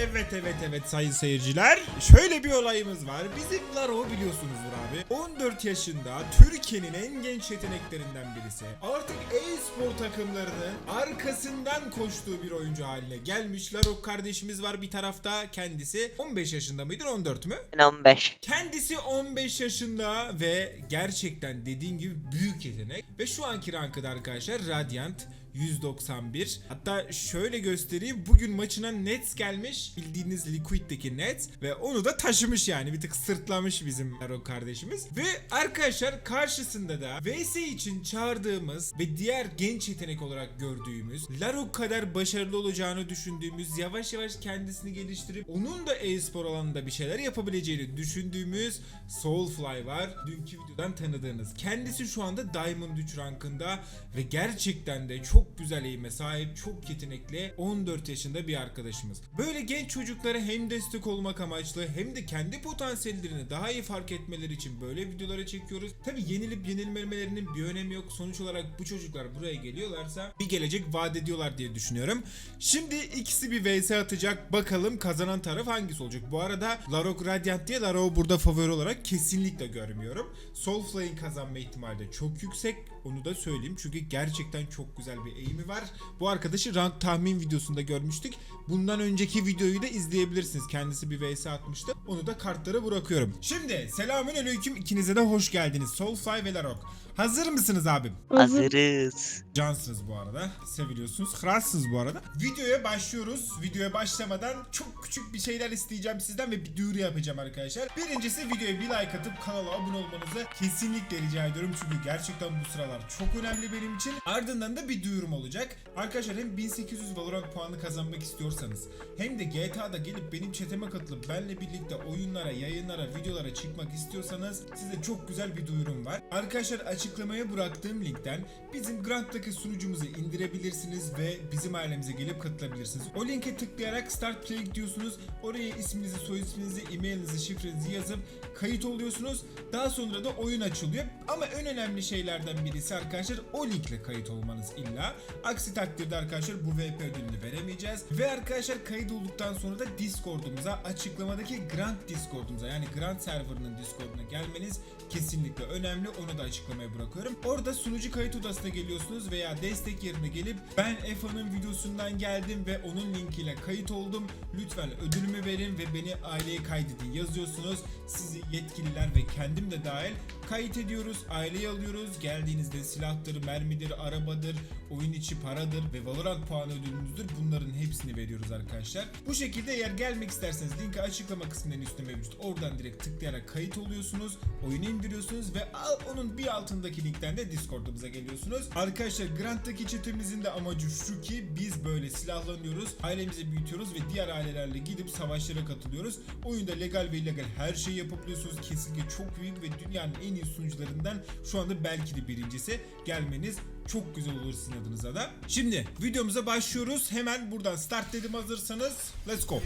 evet evet evet sayın seyirciler. Şöyle bir olayımız var. Bizim Laro biliyorsunuzdur abi. 14 yaşında Türkiye'nin en genç yeteneklerinden birisi. Artık e-spor takımlarının arkasından koştuğu bir oyuncu haline gelmiş. Laro kardeşimiz var bir tarafta. Kendisi 15 yaşında mıdır 14 mü? Ben 15. Kendisi 15 yaşında ve gerçekten dediğim gibi büyük yetenek. Ve şu anki rankı da arkadaşlar Radiant 191. Hatta şöyle göstereyim. Bugün maçına Nets gelmiş. Bildiğiniz Liquid'deki Nets. Ve onu da taşımış yani. Bir tık sırtlamış bizim Laro kardeşimiz. Ve arkadaşlar karşısında da VS için çağırdığımız ve diğer genç yetenek olarak gördüğümüz Laro kadar başarılı olacağını düşündüğümüz yavaş yavaş kendisini geliştirip onun da e-spor alanında bir şeyler yapabileceğini düşündüğümüz Soulfly var. Dünkü videodan tanıdığınız. Kendisi şu anda Diamond 3 rankında ve gerçekten de çok güzel eğime sahip, çok yetenekli 14 yaşında bir arkadaşımız. Böyle genç çocuklara hem destek olmak amaçlı hem de kendi potansiyellerini daha iyi fark etmeleri için böyle videolara çekiyoruz. Tabi yenilip yenilmemelerinin bir önemi yok. Sonuç olarak bu çocuklar buraya geliyorlarsa bir gelecek vaat ediyorlar diye düşünüyorum. Şimdi ikisi bir vs atacak. Bakalım kazanan taraf hangisi olacak? Bu arada Larok Radiant diye Larok'u burada favori olarak kesinlikle görmüyorum. Soulfly'in kazanma ihtimali de çok yüksek. Onu da söyleyeyim çünkü gerçekten çok güzel bir eğimi var. Bu arkadaşı rank tahmin videosunda görmüştük. Bundan önceki videoyu da izleyebilirsiniz. Kendisi bir vs atmıştı. Onu da kartlara bırakıyorum. Şimdi selamün aleyküm ikinize de hoş geldiniz. Soulfly ve Larok. Hazır mısınız abim? Hazırız. Cansınız bu arada. Seviliyorsunuz. Kralsınız bu arada. Videoya başlıyoruz. Videoya başlamadan çok küçük bir şeyler isteyeceğim sizden ve bir duyuru yapacağım arkadaşlar. Birincisi videoya bir like atıp kanala abone olmanızı kesinlikle rica ediyorum. Çünkü gerçekten bu sıralar çok önemli benim için. Ardından da bir duyurum olacak. Arkadaşlar hem 1800 Valorant puanı kazanmak istiyorsanız hem de GTA'da gelip benim chatime katılıp benle birlikte oyunlara, yayınlara, videolara çıkmak istiyorsanız size çok güzel bir duyurum var. Arkadaşlar açıklamaya bıraktığım linkten bizim Grant'taki sunucumuzu indirebilirsiniz ve bizim ailemize gelip katılabilirsiniz. O linke tıklayarak Start Play diyorsunuz. Oraya isminizi, soy isminizi, e-mailinizi, şifrenizi yazıp kayıt oluyorsunuz. Daha sonra da oyun açılıyor. Ama en önemli şeylerden birisi arkadaşlar o linkle kayıt olmanız illa. Aksi takdirde arkadaşlar bu VP ödülünü veremeyeceğiz. Ve arkadaşlar kayıt olduktan sonra da Discord'umuza açıklamadaki Grant Discord'umuza yani Grant serverının Discord'una gelmeniz kesinlikle önemli. Onu da açıklamaya bırakıyorum. Orada sunucu kayıt odasına geliyorsunuz veya destek yerine gelip ben EFA'nın videosundan geldim ve onun linkiyle kayıt oldum. Lütfen ödülümü verin ve beni aileye kaydedin yazıyorsunuz. Sizi yetkililer ve kendim de dahil kayıt ediyoruz. Aileyi alıyoruz. Geldiğinizde silahtır, mermidir, arabadır, oyun içi paradır ve Valorant puanı ödülümüzdür. Bunların hepsini veriyoruz arkadaşlar. Bu şekilde eğer gelmek isterseniz linki açıklama kısmının üstüne mevcut. Oradan direkt tıklayarak kayıt oluyorsunuz. Oyunu indiriyorsunuz ve al, onun bir altındaki linkten de Discord'umuza geliyorsunuz. Arkadaşlar Grant'taki chatimizin de amacı şu ki biz böyle silahlanıyoruz. Ailemizi büyütüyoruz ve diğer ailelerle gidip savaşlara katılıyoruz. Oyunda legal ve illegal her şeyi yapabiliyorsunuz. Kesinlikle çok büyük ve dünyanın en iyi sunucularından şu anda belki de birincisi. Gelmeniz çok güzel olur sizin adınıza da. Şimdi videomuza başlıyoruz. Hemen buradan start dedim hazırsanız. Let's go.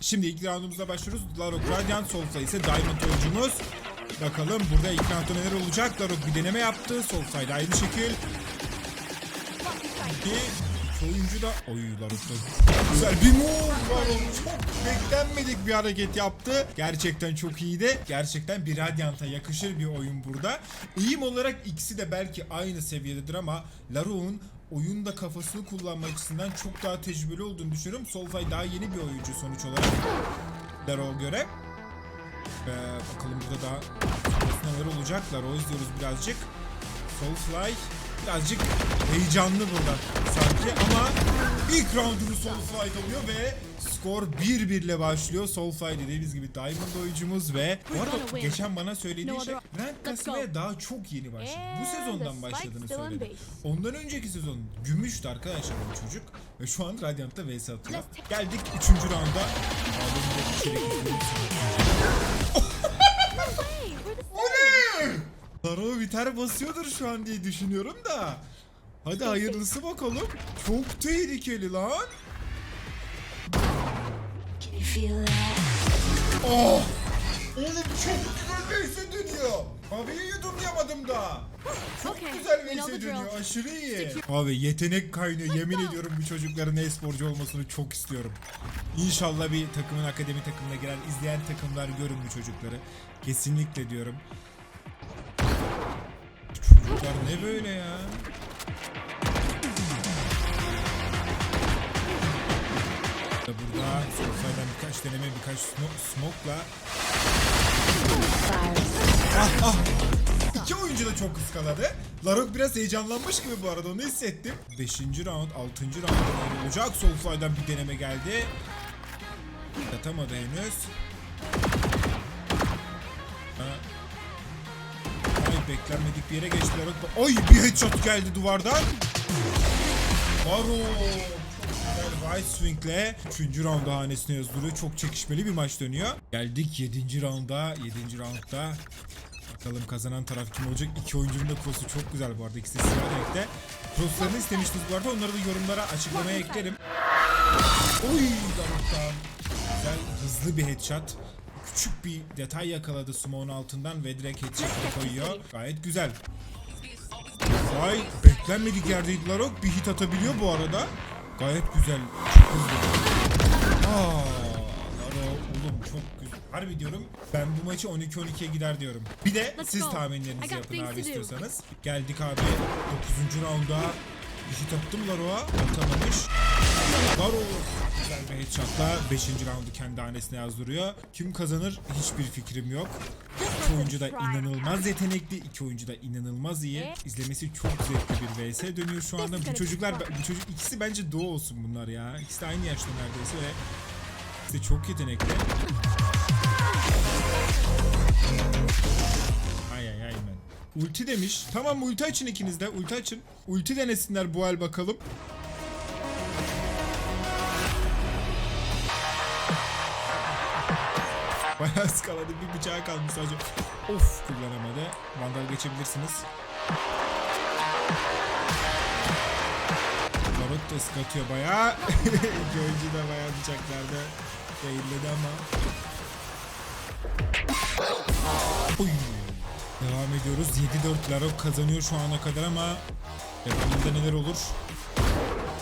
Şimdi ilk roundumuza başlıyoruz. Larok Radiant Soulfly ise Diamond oyuncumuz. Bakalım burada ilk roundda neler olacak. Larok bir deneme yaptı. Soulfly de aynı şekil. Bir oyuncu da... Oy da güzel bir move var. Çok beklenmedik bir hareket yaptı. Gerçekten çok iyiydi. Gerçekten bir Radiant'a yakışır bir oyun burada. Eğim olarak ikisi de belki aynı seviyededir ama Larok'un oyunda kafasını kullanma açısından çok daha tecrübeli olduğunu düşünüyorum. Soulfly daha yeni bir oyuncu sonuç olarak. Larok'a göre. Ve bakalım burada daha neler olacak. Larok'u izliyoruz birazcık. Soulfly birazcık heyecanlı burada sanki ama ilk roundunu Soulfly alıyor ve skor 1-1 ile başlıyor. Soulfly dediğimiz gibi Diamond oyuncumuz ve bu arada geçen bana söylediği şey rank kasmaya daha çok yeni başladı. Bu sezondan başladığını söyledi. Ondan önceki sezon gümüştü arkadaşlar bu çocuk ve şu an Radiant'ta vs atıyor. Geldik 3. rounda. O ne? Taro biter basıyordur şu an diye düşünüyorum da. Hadi hayırlısı bakalım. Çok tehlikeli lan. Oh! Oğlum çok güzel VS dönüyor. Abi yudumlayamadım da. Çok Okay, güzel the dönüyor. Aşırı iyi. Abi yetenek kaynıyor. Yemin ediyorum bu çocukların e-sporcu olmasını çok istiyorum. İnşallah bir takımın akademi takımına giren izleyen takımlar görün bu çocukları. Kesinlikle diyorum. Çocuklar ne böyle ya? Burada Solfay'dan birkaç deneme birkaç smoke, smoke'la Ah ah. İki oyuncu da çok ıskaladı. Larok biraz heyecanlanmış gibi bu arada onu hissettim. 5. round, 6. round olacak. Soulfly'dan bir deneme geldi. Atamadı henüz. Ay beklenmedik bir yere geçti Larok. Ay bir headshot geldi duvardan. Baro. White Swing'le 3. rounda hanesine yazdırıyor. Çok çekişmeli bir maç dönüyor. Geldik 7. rounda. 7. roundda Bakalım kazanan taraf kim olacak? İki oyuncunun da cross'u çok güzel bu arada. İkisi de siyah renkte. Cross'larını istemiştiniz bu arada. Onları da yorumlara açıklamaya eklerim. Oy Davut'tan. Güzel hızlı bir headshot. Küçük bir detay yakaladı Smoke'un altından ve direkt headshot'ı koyuyor. Gayet güzel. Vay beklenmedik yerdeydi Larok. Bir hit atabiliyor bu arada. Gayet güzel. Çok hızlı. Aa, Larok oğlum çok güzel. Harbi diyorum ben bu maçı 12-12'ye gider diyorum. Bir de siz tahminlerinizi yapın abi istiyorsanız. Geldik abi 9. rounda. Hit attım Laro'a. Atamamış. Laro güzel bir headshotla 5. roundu kendi hanesine yazdırıyor. Kim kazanır hiçbir fikrim yok. İki oyuncu da inanılmaz yetenekli, iki oyuncu da inanılmaz iyi. İzlemesi çok zevkli bir vs dönüyor şu anda. Bu çocuklar, bu çocuk ikisi bence doğu olsun bunlar ya. İkisi de aynı yaşta neredeyse ve ikisi de çok yetenekli. Ulti demiş. Tamam ulti açın ikiniz de. Ulti açın. Ulti denesinler bu el bakalım. Bayağı ıskaladı. Bir bıçağı kalmış sadece. Of kullanamadı. Vandal geçebilirsiniz. Barut da ıskatıyor bayağı. Gölcü de bayağı bıçaklarda failledi ama. Oy. Devam ediyoruz. 7-4 Larok kazanıyor şu ana kadar ama devamında neler olur?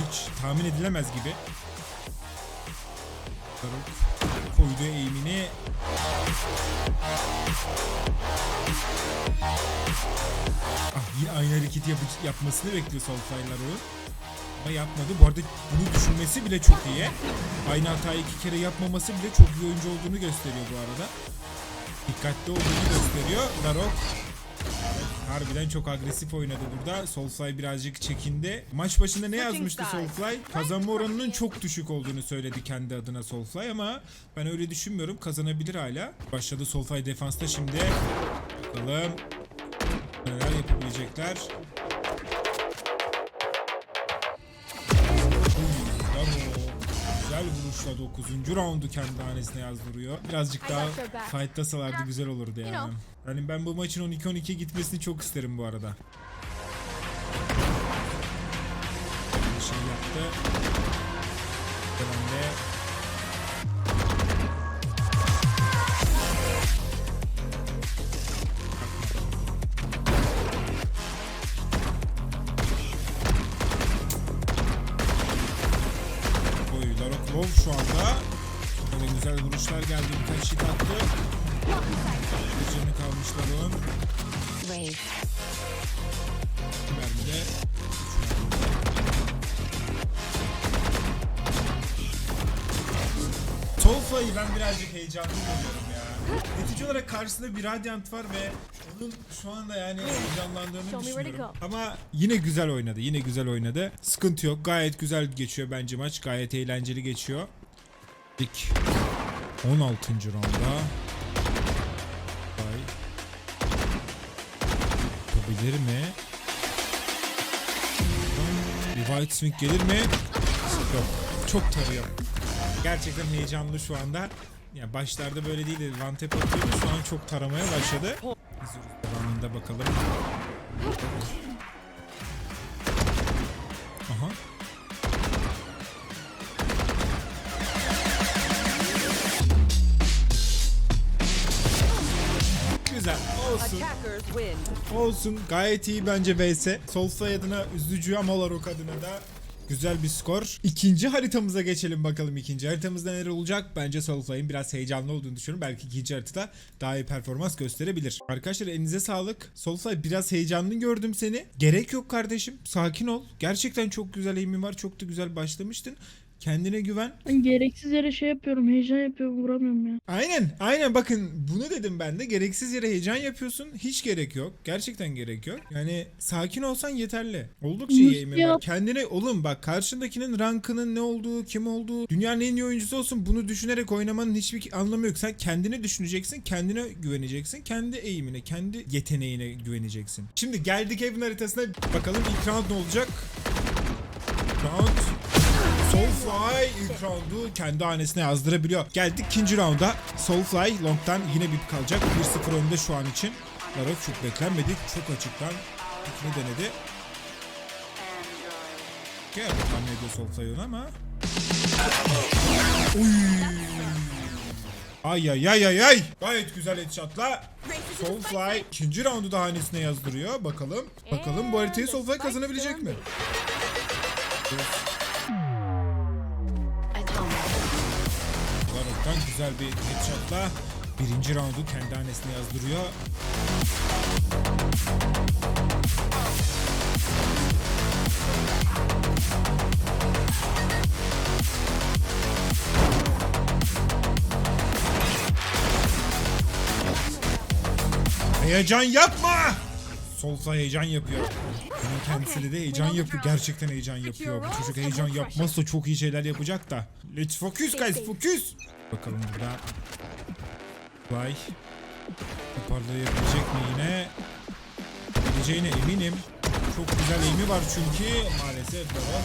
Hiç tahmin edilemez gibi. Larok koyduğu eğimini Ah, aynı hareketi yap- yapmasını bekliyor Soulfly Larok'un. Ama yapmadı. Bu arada bunu düşünmesi bile çok iyi. Aynı hatayı iki kere yapmaması bile çok iyi oyuncu olduğunu gösteriyor bu arada. Dikkatli olduğunu gösteriyor. Larok harbiden çok agresif oynadı burada. Soulfly birazcık çekindi. Maç başında ne yazmıştı Soulfly? Kazanma oranının çok düşük olduğunu söyledi kendi adına Soulfly ama ben öyle düşünmüyorum. Kazanabilir hala. Başladı Soulfly defansta şimdi. Bakalım neler yapabilecekler. Vuruşla 9. roundu kendi hanesine yazdırıyor. Birazcık daha fightlasalardı güzel olurdu yani. Yani ben bu maçın 12-12 gitmesini çok isterim bu arada. Şey yaptı. Mermide. Tolfa'yı ben birazcık heyecanlı görüyorum ya. Netice olarak karşısında bir Radiant var ve onun şu anda yani heyecanlandığını düşünüyorum. Ama yine güzel oynadı. Yine güzel oynadı. Sıkıntı yok. Gayet güzel geçiyor bence maç. Gayet eğlenceli geçiyor. İlk 16. rounda. Yapabilir mi? Bir White Swing gelir mi? Yok. Çok tarıyor. Gerçekten heyecanlı şu anda. Ya başlarda böyle değildi. One tap atıyordu. Şu an çok taramaya başladı. İzliyoruz. Devamında bakalım. Aha. Olsun. Olsun. Gayet iyi bence VS. Soulfly adına üzücü ama Larok adına da güzel bir skor. İkinci haritamıza geçelim bakalım. İkinci haritamızda neler olacak? Bence Soulfly'in biraz heyecanlı olduğunu düşünüyorum. Belki ikinci haritada daha iyi performans gösterebilir. Arkadaşlar elinize sağlık. Soulfly biraz heyecanlı gördüm seni. Gerek yok kardeşim. Sakin ol. Gerçekten çok güzel eğimin var. Çok da güzel başlamıştın. Kendine güven. Ben gereksiz yere şey yapıyorum. Heyecan yapıyorum. Vuramıyorum ya. Aynen aynen bakın bunu dedim ben de gereksiz yere heyecan yapıyorsun hiç gerek yok gerçekten gerek yok yani sakin olsan yeterli oldukça iyi Nasıl eğimin ya? var kendine oğlum bak karşındakinin rankının ne olduğu kim olduğu dünyanın en iyi oyuncusu olsun bunu düşünerek oynamanın hiçbir anlamı yok sen kendini düşüneceksin kendine güveneceksin kendi eğimine kendi yeteneğine güveneceksin şimdi geldik evin haritasına bakalım ilk round ne olacak round Soulfly ilk roundu kendi hanesine yazdırabiliyor. Geldik ikinci rounda. Soulfly long'dan yine bir pick alacak. 1-0 önde şu an için. Larok çok beklenmedik. Çok açıktan pikini denedi. Gel tahmin ediyor Soulfly onu ama. Uy. Ay ay ay ay ay. Gayet güzel headshotla. Soulfly ikinci roundu da hanesine yazdırıyor. Bakalım. Bakalım bu haritayı Soulfly kazanabilecek mi? Larok'tan güzel bir headshotla birinci roundu kendi hanesine yazdırıyor. Heyecan yapma! Solsa heyecan yapıyor. Bunun kendisi de heyecan yapıyor. Gerçekten heyecan yapıyor. Bu çocuk heyecan yapmazsa çok iyi şeyler yapacak da. Let's focus guys focus. Bakalım burada. Vay. Toparlayabilecek mi yine? Geleceğine eminim. Çok güzel eğimi var çünkü maalesef Dara.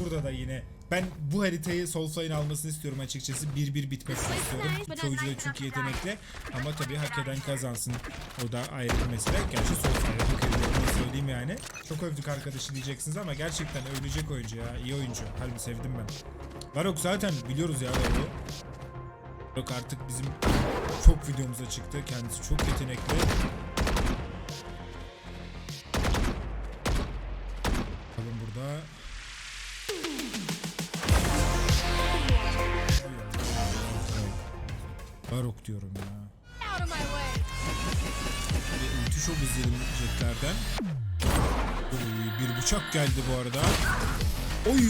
Burada da yine ben bu haritayı Soulfly'ın almasını istiyorum açıkçası. 1-1 bitmesini istiyorum. Oyuncu da çünkü yetenekli. Ama tabii hak eden kazansın. O da ayrı bir mesele. Gerçi Soulfly'ı hak. Onu söyleyeyim yani. Çok övdük arkadaşı diyeceksiniz ama gerçekten övülecek oyuncu ya. İyi oyuncu. Harbi sevdim ben. Varok zaten biliyoruz ya Varok'u. Varok artık bizim çok videomuza çıktı. Kendisi çok yetenekli. Bakalım burada. Barok diyorum ya. Bir ulti şok izleyelim jetlerden. Bir bıçak geldi bu arada. Oy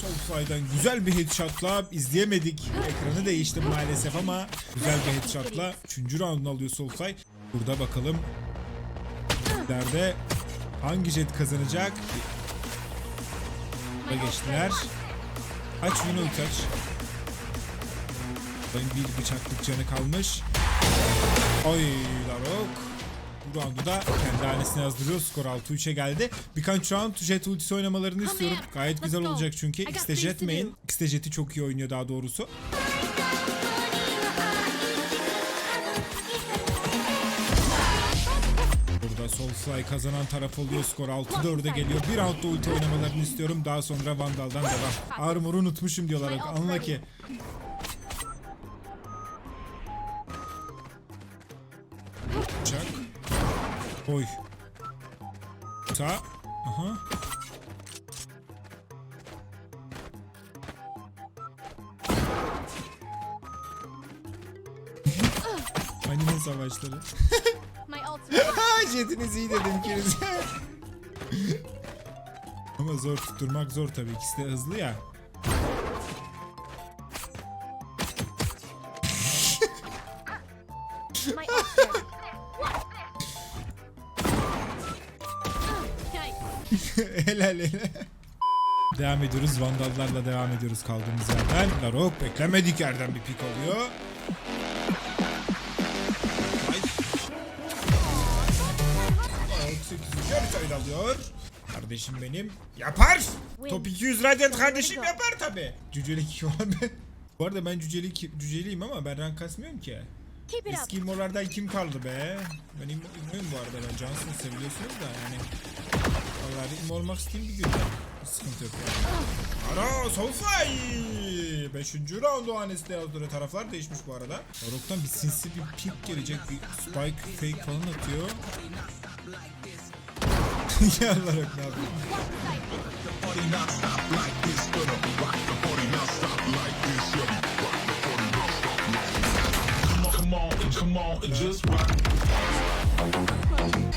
Soulfly'dan güzel bir headshotla izleyemedik. Ekranı değiştim maalesef ama güzel bir headshotla 3. roundunu alıyor Soulfly. Burada bakalım jetlerde hangi jet kazanacak? Burada geçtiler. Aç Vino ulti aç. Ben bir bıçaklık canı kalmış. Oy Larok. Roundu da kendi hanesine yazdırıyor. Skor 6-3'e geldi. Birkaç round jet ultisi oynamalarını istiyorum. Gayet güzel olacak çünkü. De jet main. De jeti çok iyi oynuyor daha doğrusu. Burada Soulfly kazanan taraf oluyor. Skor 6-4'e geliyor. Bir roundda ulti oynamalarını istiyorum. Daha sonra Vandal'dan devam. Armor'u unutmuşum diyorlar. Anla ki. Oy. Sağ. Aha. Anime savaşları. Jetiniz iyi dedim ikiniz. Ama zor tutturmak zor tabii. İkisi de hızlı ya. helal helal. Devam ediyoruz. Vandallarla devam ediyoruz kaldığımız yerden. Larok beklemedik yerden bir pik alıyor. Ay. Larok 8. haritayı da alıyor. Kardeşim benim yapar. Top 200 radyant kardeşim yapar tabi. Cücelik olan ben. Bu arada ben cücelik, cüceliyim ama ben rank kasmıyorum ki. Eski immolardan kim kaldı be? Ben immo, immoyum bu arada ben Johnson seviyorsunuz da yani. Vallahi immo olmak isteyeyim bir gün. sıkıntı yok. Ara Soulfly! Beşinci round o hanesinde yazdığı taraflar değişmiş bu arada. Orok'tan bir sinsi bir pik gelecek. Bir spike fake falan atıyor. ya Larok ne yapıyor?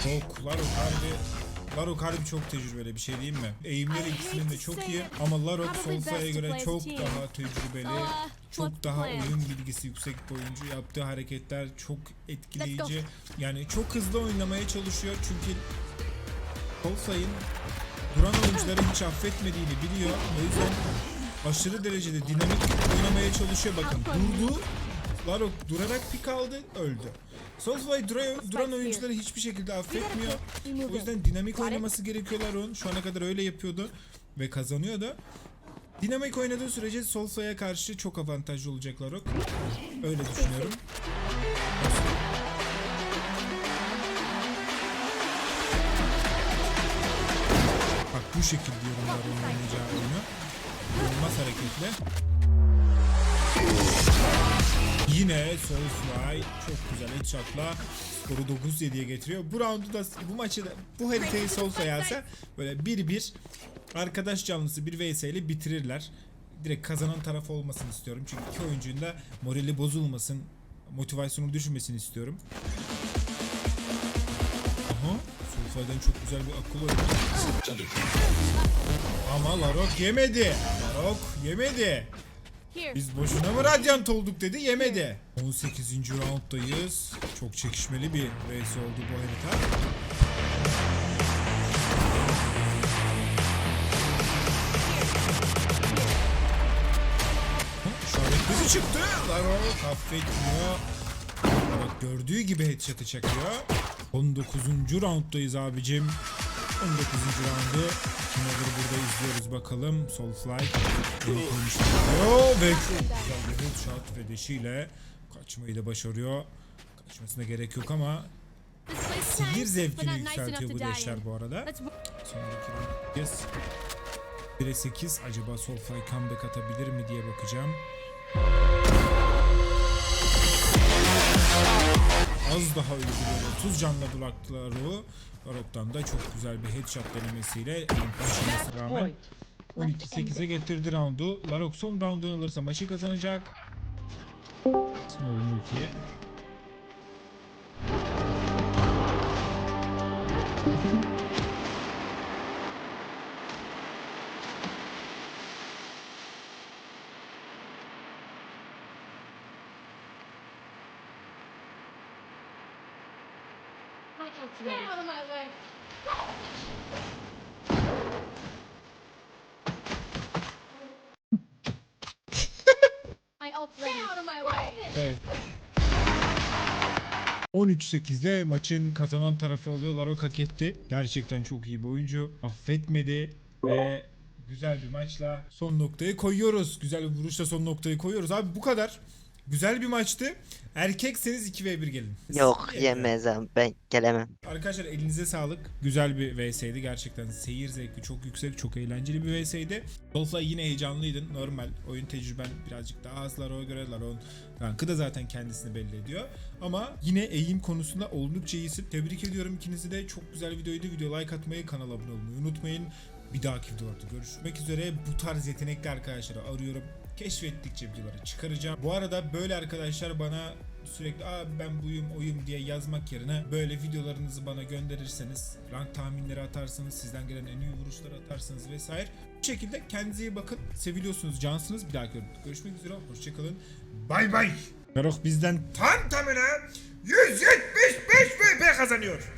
Çok Larok harbi Larok harbi çok tecrübeli bir şey diyeyim mi? Eğimleri ikisinin de çok iyi ama Larok Solfa'ya göre çok daha tecrübeli, çok daha oyun bilgisi yüksek bir oyuncu. Yaptığı hareketler çok etkileyici. Yani çok hızlı oynamaya çalışıyor çünkü Solfa'nın duran oyuncuları hiç affetmediğini biliyor. O yüzden aşırı derecede dinamik oynamaya çalışıyor. Bakın durdu. Larok durarak pik aldı, öldü. Soulfly dura- duran oyuncuları hiçbir şekilde affetmiyor. O yüzden dinamik oynaması gerekiyor Larok'un. Şu ana kadar öyle yapıyordu ve kazanıyordu. Dinamik oynadığı sürece Soulfly'a karşı çok avantajlı olacak Larok. Öyle düşünüyorum. Bak bu şekilde yorumlar oynayacağı oyunu. Olmaz hareketli. Yine Soulfly çok güzel headshot'la skoru 9-7'ye getiriyor. Bu roundu da bu maçı da bu haritayı Soulfly alsa böyle 1-1 arkadaş canlısı bir vs ile bitirirler. Direkt kazanan taraf olmasını istiyorum. Çünkü iki oyuncunun da morali bozulmasın, motivasyonu düşmesin istiyorum. Aha, Soulfly'den çok güzel bir akıl oyunu. Ama Larok yemedi. Larok yemedi. Biz boşuna mı radyant olduk dedi yemedi. 18. rounddayız. Çok çekişmeli bir race oldu bu harita. İşaret bizi çıktı. Laro affetmiyor. Laro gördüğü gibi headshot'ı çakıyor. 19. rounddayız abicim. 19. roundu Kimlerdir burada izliyoruz bakalım. Soulfly oluyor ve güzel bir headshot ve deşiyle kaçmayı da başarıyor. Kaçmasına gerek yok ama sihir zevkini yükseltiyor bu deşler bu arada. Sonraki round yes. 1'e 8 acaba Soulfly comeback atabilir mi diye bakacağım. az daha öldürüyor. 30 canla bıraktılar o. Varok'tan da çok güzel bir headshot denemesiyle başlamasına rağmen 12-8'e getirdi roundu. Larok son roundunu alırsa maçı kazanacak. Sınavın 2'ye. Way. Evet. 13-8'de maçın kazanan tarafı oluyor. Larok hak etti. Gerçekten çok iyi bir oyuncu. Affetmedi ve güzel bir maçla son noktayı koyuyoruz. Güzel bir vuruşla son noktayı koyuyoruz. Abi bu kadar. Güzel bir maçtı. Erkekseniz 2v1 gelin. Yok Yemin yemezem ben gelemem. Arkadaşlar elinize sağlık. Güzel bir VS'ydi. Gerçekten seyir zevki çok yüksek, çok eğlenceli bir VS'ydi. Dolfly yine heyecanlıydın. Normal. Oyun tecrüben birazcık daha az Laro'ya göre. Laro'nun rankı da zaten kendisini belli ediyor. Ama yine eğim konusunda oldukça iyisin. Tebrik ediyorum ikinizi de. Çok güzel videoydu. Video like atmayı, kanala abone olmayı unutmayın. Bir dahaki videolarda görüşmek üzere. Bu tarz yetenekli arkadaşları arıyorum. Keşfettikçe videoları çıkaracağım. Bu arada böyle arkadaşlar bana sürekli Aa, ben buyum oyum diye yazmak yerine böyle videolarınızı bana gönderirseniz rank tahminleri atarsanız sizden gelen en iyi vuruşları atarsanız vesaire. Bu şekilde kendinize iyi bakın. Seviliyorsunuz cansınız. Bir dahaki görüşmek üzere. Hoşçakalın. Bay bay. Ferok bizden tam tamına 175 VP kazanıyor